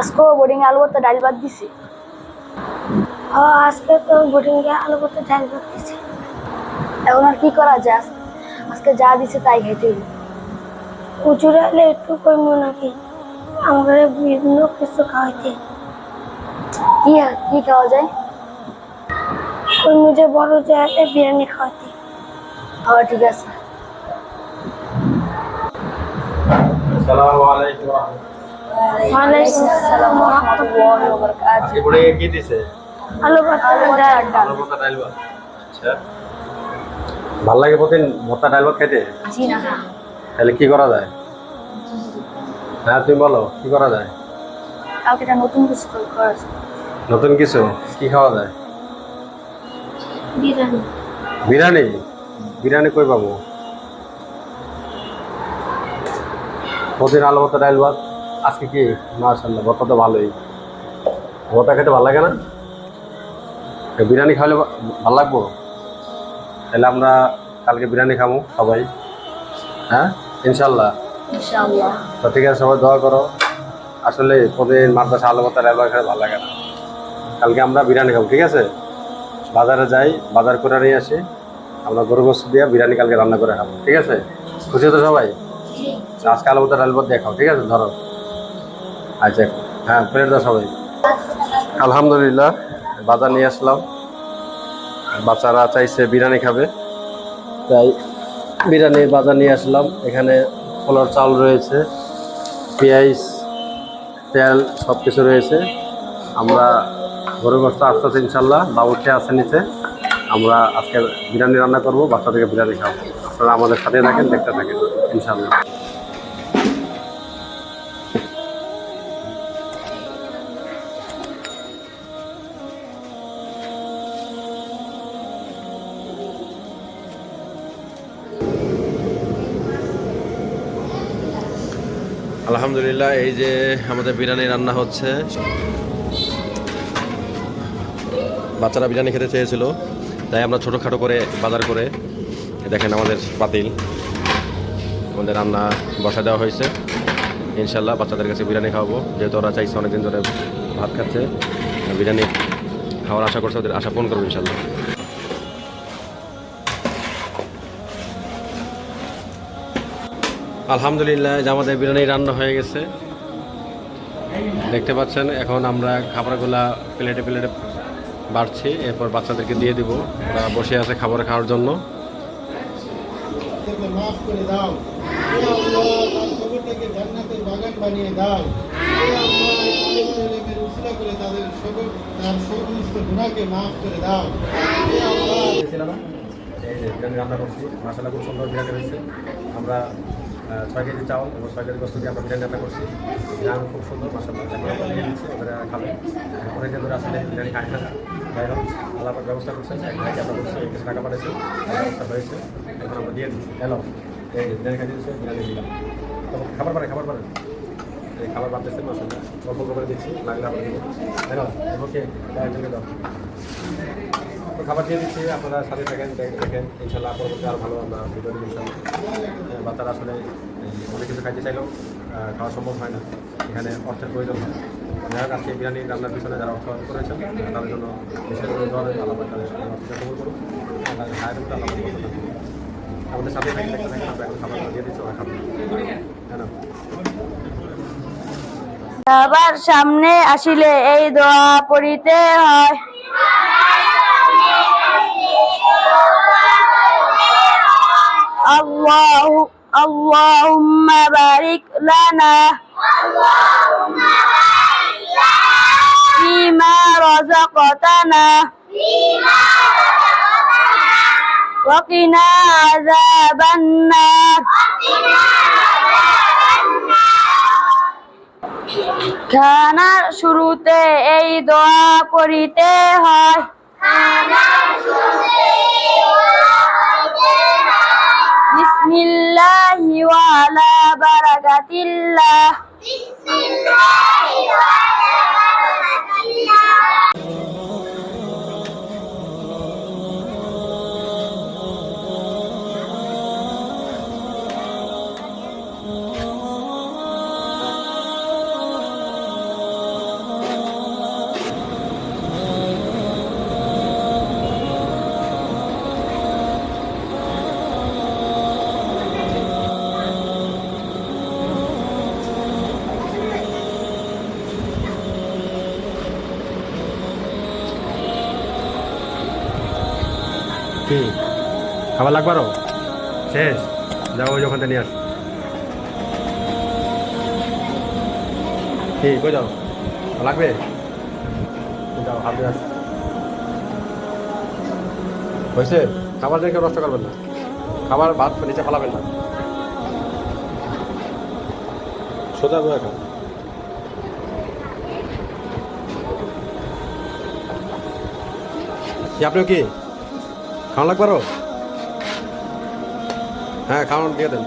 আজকেও বোর্ডিং আলু ভর্তা ডাল ভাত দিছি। ও আজকে তো বোটিংয়ে আলু করতে ডাল ভাত দিছে। এখন আর কি করা যায়? আজ- আজকে যা দিছে তাই খাইতে হইব। উঁচুর এলে একটু কইম নাকি? আমাদের বিভিন্ন কিছু খাওয়াইতে। কি কি খাওয়া যায়? কইম যে বড় জায়গায় বিরিয়ানি খাওয়াইতে। হ্যাঁ ঠিক আছে। আসসালামু আলাইকুম। ওয়া আলু ভালো লাগে প্রতিদিন ভর্তা ডাল ভাত না তাহলে কি করা যায় হ্যাঁ তুমি বলো কি করা যায় নতুন কিছু কি খাওয়া যায় বিরিয়ানি বিরিয়ানি বিরিয়ানি কই পাবো প্রতিদিন আলু ভর্তা ডাল ভাত। আজকে কি? মাশাল্লাহ ভর্তা তো ভালোই। ভর্তা খেতে ভালো লাগে না? বিরিয়ানি খাওয়ালে ভালো লাগবো? তাহলে আমরা কালকে বিরিয়ানি খাব সবাই। হ্যাঁ? ইনশাল্লাহ তো ঠিক আছে সবাই দোয়া করো। আসলে প্রতিদিন মাদ্রাসা আলু ভর্তা ডাল ভাত খেতে ভালো লাগে না। কালকে আমরা বিরিয়ানি খাব ঠিক আছে? বাজারে যাই বাজার করে নিয়ে আসি। আমরা গরু গোস্ত দিয়ে বিরিয়ানি কালকে রান্না করে খাব ঠিক আছে? খুশি তো সবাই? আজকে আলু ভর্তা ডাল ভাত দিয়ে খাও ঠিক আছে? ধরো। আচ্ছা হ্যাঁ প্লেট সবাই। আলহামদুলিল্লাহ, বাজার নিয়ে আসলাম। বাচ্চারা চাইছে বিরিয়ানি খাবে। তাই বিরিয়ানির বাজার নিয়ে আসলাম। এখানে ফলোর চাল রয়েছে, পেঁয়াজ, তেল সব কিছু রয়েছে। আমরা গরু গোস্ত আসতে আছি ইনশাল্লাহ বাবু খেয়ে আসে নিচে। আমরা আজকে বিরিয়ানি রান্না করব বাচ্চাদেরকে বিরিয়ানি খাব। আপনারা আমাদের সাথে থাকেন, দেখতে থাকেন ইনশাল্লাহ আলহামদুলিল্লাহ, এই যে আমাদের বিরিয়ানি রান্না হচ্ছে। বাচ্চারা বিরিয়ানি খেতে চেয়েছিল, তাই আমরা ছোটোখাটো করে বাজার করে দেখেন আমাদের পাতিল আমাদের রান্না বসা দেওয়া হয়েছে। ইনশাল্লাহ বাচ্চাদের কাছে বিরিয়ানি খাওয়াবো, যেহেতু ওরা চাইছে অনেকদিন ধরে ভাত খাচ্ছে, বিরিয়ানি খাওয়ার আশা করছে, ওদের আশা পূরণ করব ইনশাল্লাহ আলহামদুলিল্লাহ আমাদের বিরিয়ানি রান্না হয়ে গেছে। দেখতে পাচ্ছেন, এখন আমরা খাবারগুলা প্লেটে প্লেটে বাড়ছি, এরপর বাচ্চাদেরকে দিয়ে দিব। ওরা বসে আছে খাবার খাওয়ার জন্য। আমরা ছয় চাউল এবং ছয় কেজি বস্তু দিয়ে আমরা বিরিয়ানি রান্না করছি। বিরিয়ানি খুব সুন্দর দিচ্ছি ওদের খাবে অনেকদিন ধরে আসলে বিরিয়ানি খায় না। যাই হোক, আল্লাহ ব্যবস্থা করছে। আমরা টাকা পাঠাইছি এখন আমরা দিয়ে দিচ্ছি। হ্যালো এই বিরিয়ানি খাই দিচ্ছে বিরিয়ানি দিলাম। তো খাবার পারে খাবার পারে এই খাবার বাড়তেছে মশলা অল্প করে দিচ্ছি, লাগলে আবার দিব হ্যালো ওকে একজনকে দাও। তো খাবার দিয়ে দিচ্ছি আপনারা সাথে থাকেন দেখ- দেখেন ইনশাল্লাহ পরবর্তী আরও ভালো আমরা ভিডিও আহ, বাচ্চারা আসলে অনেক কিছু খাইতে চাইলেও খাওয়া সম্ভব হয় না। এখানে অর্থের প্রয়োজন হয়। যাই হোক আজকে বিরিয়ানি রান্নার পিছনে যারা অর্থ করেছেন আহ, তাদের জন্য বিশেষ করে ধরনের আল্লাহ পাক তাদের অর্থকে কবুল করুন তাদের আল্লাহ পাক কবুল করুন। আমাদের সাথে থাকেন দেখতে থাকেন আমরা এখন খাবার দিয়ে দিচ্ছি ওরা খাবে। হ্যাঁ সবার সামনে আসিলে এই দোয়া পড়িতে হয়। আল্লাহ আল্লাহুম্মা বারিক লানা ফিমা রাযাকতানা وقنا عذاب النار খানার শুরুতে এই দোয়া পড়িতে হয় বিসমিল্লাহি ওয়া আলা বারাকাতিল্লাহ। কি? খাবার লাগবে আরও? শেষ। যাও ওই ওখান থেকে নিয়ে আস। কি কই যাও? লাগবে? যাও হাত আস। হয়েছে? খাবার দিয়ে কেউ নষ্ট করবেন না। খাবার ভাত নিচে ফালাবেন না। সোজা বয়ে খাও কি আপনিও কি? খাওয়া লাগবে হ্যাঁ খাওয়ান দিয়ে দেন।